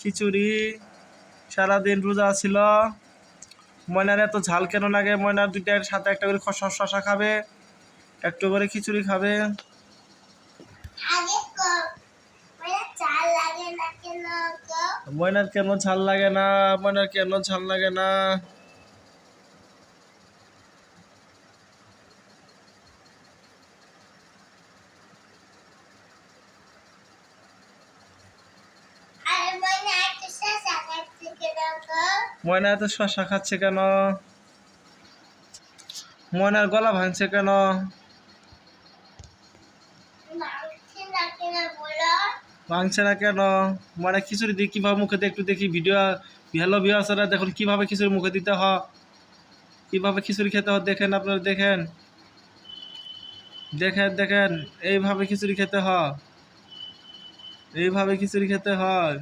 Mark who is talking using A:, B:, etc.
A: খিচুড়ি সারাদিন রোজা ছিল। ময়নার এত ঝাল কেন লাগে? ময়নার দুইটার সাথে একটা করে খসা শশা খাবে একটু করে খিচুড়ি খাবে। ময়নার কেন ঝাল লাগে না? ময়নার কেন ঝাল লাগে না
B: আর মানে একটা শসা খাচ্ছে কেন গো
A: ময়না এত শশা খাচ্ছে কেন? ময়নার গলা ভাঙছে কেন? ভাঙছে না কেন? মানে খিচুড়ি দিয়ে কীভাবে মুখে দিয়ে একটু দেখি ভিডিও ভালো ভিউয়ার্সরা দেখুন, কীভাবে খিচুড়ি মুখে দিতে হয়? কীভাবে খিচুড়ি খেতে হয় দেখেন আপনারা, দেখেন। দেখেন দেখেন, এইভাবে খিচুড়ি খেতে হয়। এইভাবে খিচুড়ি খেতে হয়।